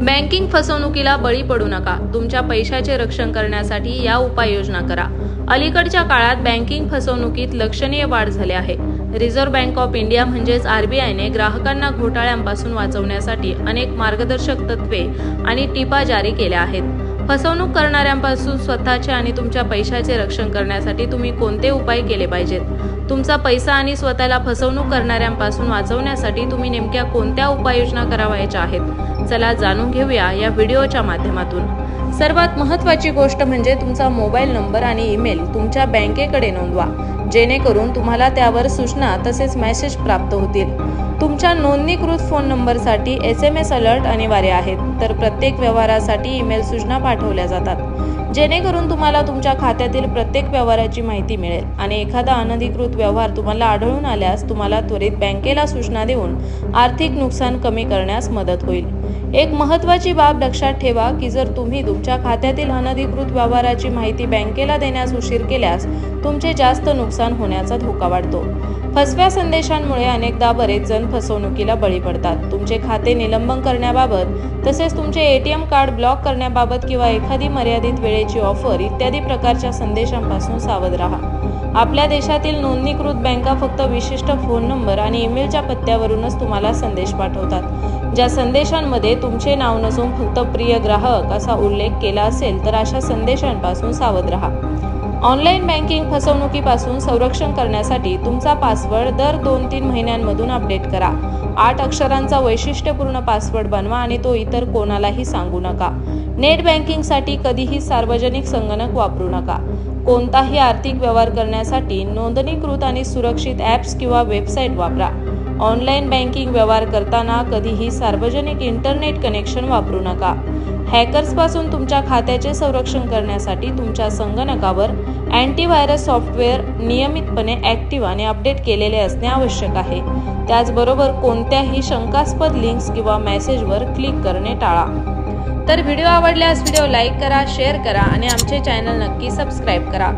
Banking फसवणुकीला बळी पडू नका. तुमच्या पैशाचे रक्षण करण्यासाठी या उपाययोजना करा. अलीकडच्या काळात बँकिंग फसवणुकीत लक्षणीय वाढ झाली आहे. रिझर्व्ह बँक ऑफ इंडिया म्हणजेच आरबीआयने ग्राहकांना घोटाळ्यांपासून वाचवण्यासाठी अनेक मार्गदर्शक तत्वे आणि टिपा जारी केल्या आहेत. फसवणूक करणाऱ्यांपासून स्वतःचे आणि तुमच्या पैशाचे रक्षण करण्यासाठी तुम्ही कोणते उपाय केले पाहिजेत? तुमचा पैसा आणि स्वतःला फसवणूक करणाऱ्यांपासून वाचवण्यासाठी तुम्ही नेमक्या कोणत्या उपाययोजना करावयाच्या आहेत? चला जाणून घेऊया या व्हिडिओच्या माध्यमातून. सर्वात महत्त्वाची गोष्ट म्हणजे तुमचा मोबाईल नंबर आणि ईमेल तुमच्या बँकेकडे नोंदवा. जेणेकरून तुम्हाला त्यावर सूचना तसेच मेसेज प्राप्त होतील. तुमच्या नोंदणीकृत फोन नंबरसाठी एस एम एस अलर्ट अनिवार्य आहेत तर प्रत्येक व्यवहारासाठी ईमेल सूचना पाठवल्या जातात. जेणेकरून तुम्हाला तुमच्या खात्यातील प्रत्येक व्यवहाराची माहिती मिळेल. आणि एखादा अनधिकृत व्यवहार तुम्हाला आढळून आल्यास तुम्हाला त्वरित बँकेला सूचना देऊन आर्थिक नुकसान कमी करण्यास मदत होईल. एक महत्त्वाची बाब लक्षात ठेवा की जर तुम्ही तुमच्या खात्यातील अनधिकृत व्यवहाराची माहिती बँकेला देण्यास उशीर केल्यास तुमचे जास्त नुकसान होण्याचा धोका वाढतो. फसव्या संदेशांमुळे अनेकदा बरेच जण फसवणुकीला बळी पडतात. तुमचे खाते निलंबन करण्याबाबत तसेच तुमचे एटीएम कार्ड ब्लॉक करण्याबाबत किंवा एखादी मर्यादित वेळेची ऑफर इत्यादी प्रकारच्या संदेशांपासून सावध राहा. आपल्या देशातील नोंदणीकृत बँका फक्त विशिष्ट फोन नंबर आणि ईमेलच्या पत्त्यावरूनच तुम्हाला संदेश पाठवतात. ज्या संदेशांमध्ये तुमचे नाव नसून फक्त प्रिय ग्राहक असा उल्लेख केला असेल तर अशा संदेशांपासून सावध राहा. ऑनलाईन बँकिंग फसवणुकीपासून संरक्षण करण्यासाठी तुमचा पासवर्ड दर दोन तीन महिन्यांमधून अपडेट करा. आठ अक्षरांचा वैशिष्ट्यपूर्ण पासवर्ड बनवा आणि तो इतर कोणालाही सांगू नका. नेट बँकिंगसाठी कधीही सार्वजनिक संगणक वापरू नका. कोणताही आर्थिक व्यवहार करण्यासाठी नोंदणीकृत आणि सुरक्षित ॲप्स किंवा वेबसाईट वापरा. ऑनलाईन बँकिंग व्यवहार करताना कधीही सार्वजनिक इंटरनेट कनेक्शन वापरू नका. हॅकर्सपासून तुमच्या खात्याचे संरक्षण करण्यासाठी तुमच्या संगणकावर अँटीव्हायरस सॉफ्टवेअर नियमितपणे ॲक्टिव्ह आणि अपडेट केलेले असणे आवश्यक आहे. त्याचबरोबर कोणत्याही शंकास्पद लिंक्स किंवा मेसेजवर क्लिक करणे टाळा. तर व्हिडिओ आवडल्यास व्हिडिओ लाईक करा शेअर करा आणि आमचे चॅनल नक्की सबस्क्राईब करा.